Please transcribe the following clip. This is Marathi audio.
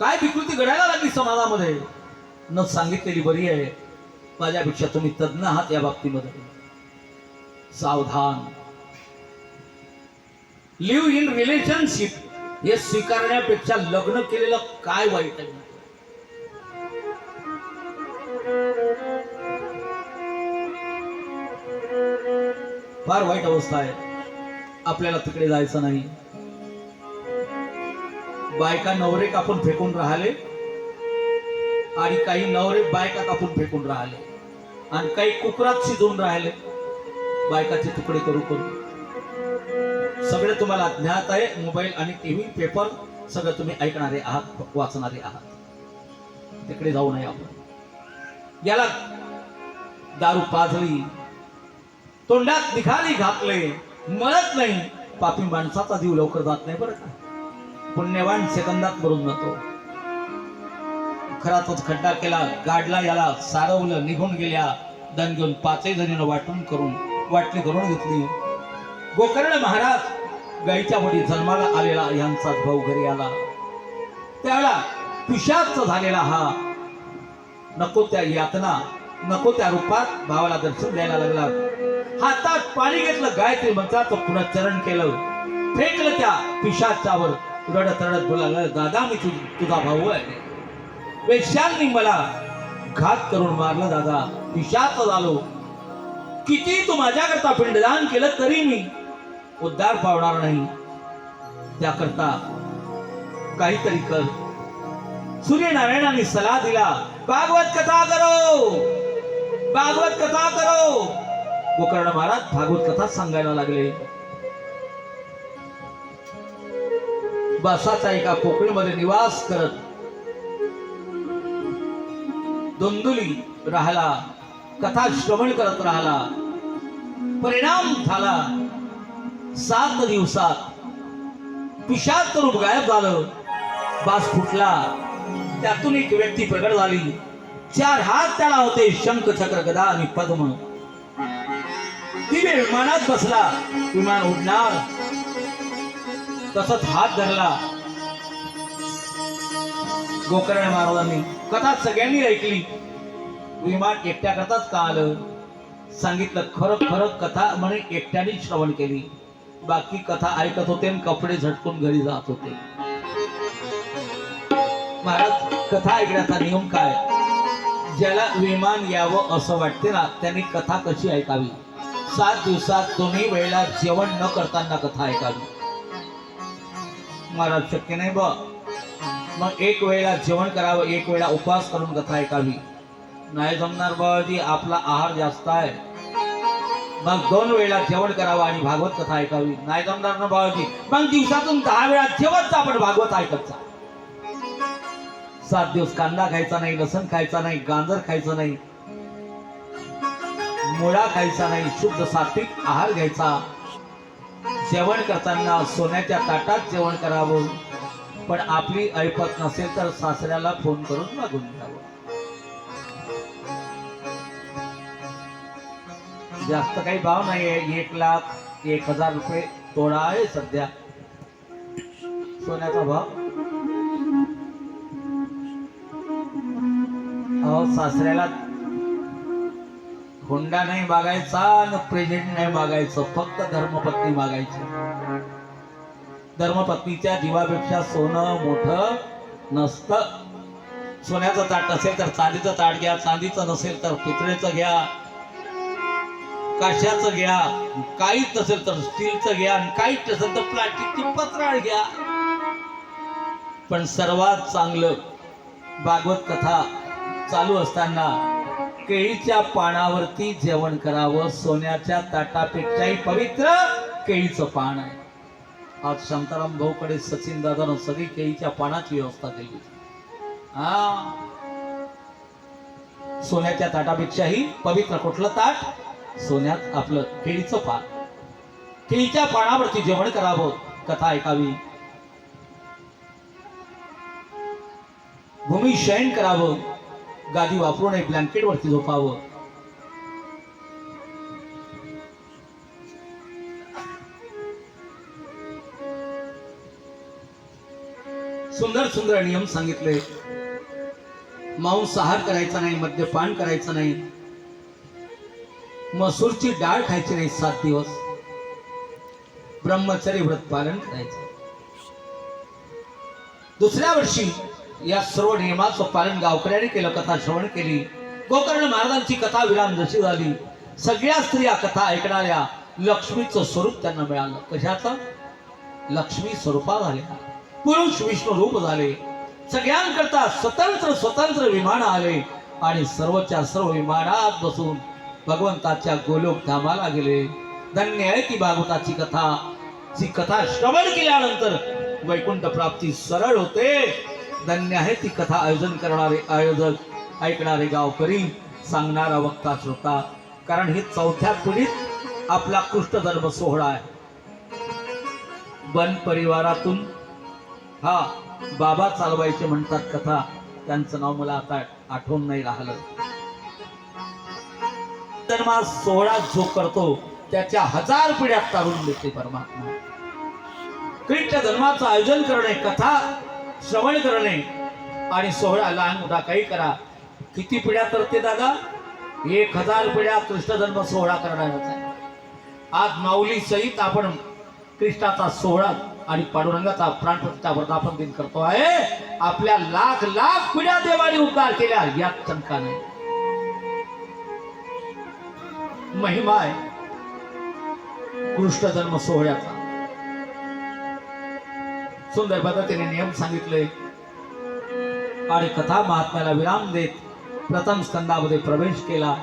काय विकृती घडायला लागली समाजामध्ये? न सांगितलेली बरी आहे. माझ्यापेक्षा तुम्ही तज्ञ आहात या बाबतीमध्ये. सावधान. लिव्ह इन रिलेशनशिप हे स्वीकारण्यापेक्षा लग्न केलेलं काय वाईट आहे? फार वाईट अवस्था आहे. आपल्याला तिकडे जायचं नाही. बायका नवरे कापून फेकून राहिले आणि काही नवरे बायका कापून फेकून राहिले. आणि काही कुकरात शिजवून राहिले. बायकाचे तुकडे करू करू. सगळे तुम्हाला ज्ञात आहे. मोबाईल आणि टीव्ही पेपर सगळं तुम्ही ऐकणारे आहात वाचणारे आहात. तिकडे जाऊ नये आपण. याला दारू पाजली तोंडात निघाली घातले मळत नाही. पापी माणसाचा जीव लवकर जात नाही बरं का? पुण्यवान सेकंदात मरून जातो. खरातच खड्डा केला गाडला याला सारवलं निघून गेल्या. दन घेऊन पाचही जणीनं वाटून करून वाटणी करून घेतली. गोकर्ण महाराज गाईच्या मोठी जन्माला आलेला यांचाच भाऊ घरी आला. त्यावेळा पिशाच झालेला हा. नको त्या यातना नको त्या रूपात भावाला दर्शन द्यायला लागला. हातात पाणी घेतलं गायत्री मंत्राचं पुन्हा चरण केलं. फेकलं त्या पिशाच्यावर रडत रडत बोलायला दादा मी तु, तुझा भाऊ आहे. वेश्यांनी मला घात करून मारलं दादा पिशाच झालो. किती तू माझ्याकरता पिंडदान केलं तरी मी उद्धार पावणार नाही. त्याकरता काहीतरी कर. सूर्यनारायणाने सल्ला दिला भागवत कथा करो! भागवत कथा करो! गोकर्ण महाराज भागवत कथा सांगायला लागले. बसाचा एका पोकळीमध्ये निवास करत दोंदुली राहिला कथा श्रवण करत राहिला. परिणाम झाला. सात दिवसात पिशाच रूप गायब झालं. बास फुटला. त्यातून एक व्यक्ती प्रगट झाली. चार हात त्याला होते शंख चक्र गदा आणि पद्म. ती वेळ विमानात बसला. विमान उडणार. तसंच हात धरला. गोकर्ण महाराजांनी कथा सगळ्यांनी ऐकली. विमान एकट्या करताच का आलं? सांगितलं खरं खरं कथा म्हणे एकट्याने श्रवण केली. बाकी कथा ऐकत होते आणि कपडे झटकून घरी जात होते. महाराज कथा ऐकण्याचा नियम काय? ज्याला विमान यावं असं वाटते ना त्यांनी कथा कशी ऐकावी? सात दिवसात दोन्ही वेळेला जेवण न करताना कथा ऐकावी. महाराज शक्य नाही ब मग एक वेळेला जेवण करावं एक वेळा उपवास करून कथा ऐकावी. नाही जमणार बाबाजी आपला आहार जास्त आहे. मग दोन वेळा जेवण करावं आणि भागवत कथा ऐकावी. नाही जमणार ना बाबाजी? मग दिवसातून दहा वेळा जेवण आपण भागवत ऐकतचा सात दिवस कांदा खायचा नाही लसण खायचा नाही गांजर खायचं नाही. मुळा खायचा नाही शुद्ध सात्विक आहार घ्यायचा. जेवण करताना सोन्याच्या ताटात जेवण करावं. पण आपली ऐपत नसेल तर सासऱ्याला फोन करून मागून घ्यावं. जास्त काही भाव नाहीये. एक लाख एक हजार रुपये तोडा आहे सध्या. सोन्याचा भाव? अहो सासऱ्याला हुंडा नाही मागायचा न प्रेझेंट नाही मागायचं फक्त धर्मपत्नी मागायची. धर्मपत्नीच्या जीवापेक्षा सोनं मोठं नसतं. सोन्याचं ताट असेल तर चांदीचं ताट घ्या चांदीचं नसेल तर पितळेचं घ्या काशाचं घ्या काहीच नसेल तर स्टीलचं घ्या आणि काहीच नसेल तर प्लास्टिकची पत्राळ घ्या. पण सर्वात चांगलं भागवत कथा चालू असताना केळीच्या पानावरती जेवण करावं. सोन्याच्या ताटापेक्षाही पवित्र केळीचं पान. आहे आज शांताराम भाऊकडे सचिन दादानं सगळी केळीच्या पानाची व्यवस्था केली हा. सोन्याच्या ताटापेक्षाही पवित्र कुठलं ताट? सोन्यात आपलं केळीचं पान. केळीच्या पानावरती जेवण करावं. कथा ऐकावी. भूमी शयन करावं. गादी वापरून एक ब्लँकेट वरती झोपावं. सुंदर सुंदर नियम सांगितले. मांसाहार करायचा नाही मद्यपान करायचं नाही. मसूरची डाळ खायची नाही सात दिवस. ब्रह्मचर्य व्रत पालन करायचं. दुसऱ्या वर्षी या सर्व नियमाचं पालन गावकऱ्याने केलं कथा श्रवण केली. गोकर्ण महाराजांची कथा विराम जशी झाली सगळ्या स्त्रिया कथा ऐकणाऱ्या लक्ष्मीचं स्वरूप त्यांना मिळालं. कशाचं लक्ष्मी स्वरूपा झाल्या. पुरुष विष्णू रूप झाले. सगळ्यांकरता स्वतंत्र स्वतंत्र विमान आले आणि सर्वच्या सर्व विमानात बसून भगवंताच्या गोलोक धामाला गेले. धन्य आहे ती भागवताची कथा. जी कथा श्रवण केल्यानंतर वैकुंठ प्राप्ती सरळ होते. धन्य आहे ती कथा आयोजन करणारे आयोजक ऐकणारे गावकरी सांगणारा वक्ता श्रोता. कारण ही चौथ्या पिढीत आपला कृष्णधर्म सोहळा आहे. बन परिवारातून हा बाबा चालवायचे म्हणतात कथा त्यांचं नाव मला आता आठवण नाही राहिलं. धर्मा सोहळा जो करतो त्याच्या हजार पिढ्यात तारून देते परमात्मा. कृष्ण धर्माचं आयोजन करणे कथा श्रवण करणे आणि सोहळा लहान मोठा काही करा. किती पिढ्या करते दादा? एक हजार पिढ्या कृष्ण धर्म सोहळा करणारच आहे. आज माऊली सहित आपण कृष्णाचा सोहळा आणि पांडुरंगाचा प्राणप्रतिष्ठा वर्धापन दिन करतो आहे. आपल्या लाख लाख पिढ्या देवाने उद्धार केल्या यात शंका नाही. महिमा आहे. कृष्ण जन्म सोहळ्याचा. सुंदर पद्धतीने नियम सांगितले. आणि कथा महात्म्याला विराम देत प्रथम स्कंदामध्ये प्रवेश केला.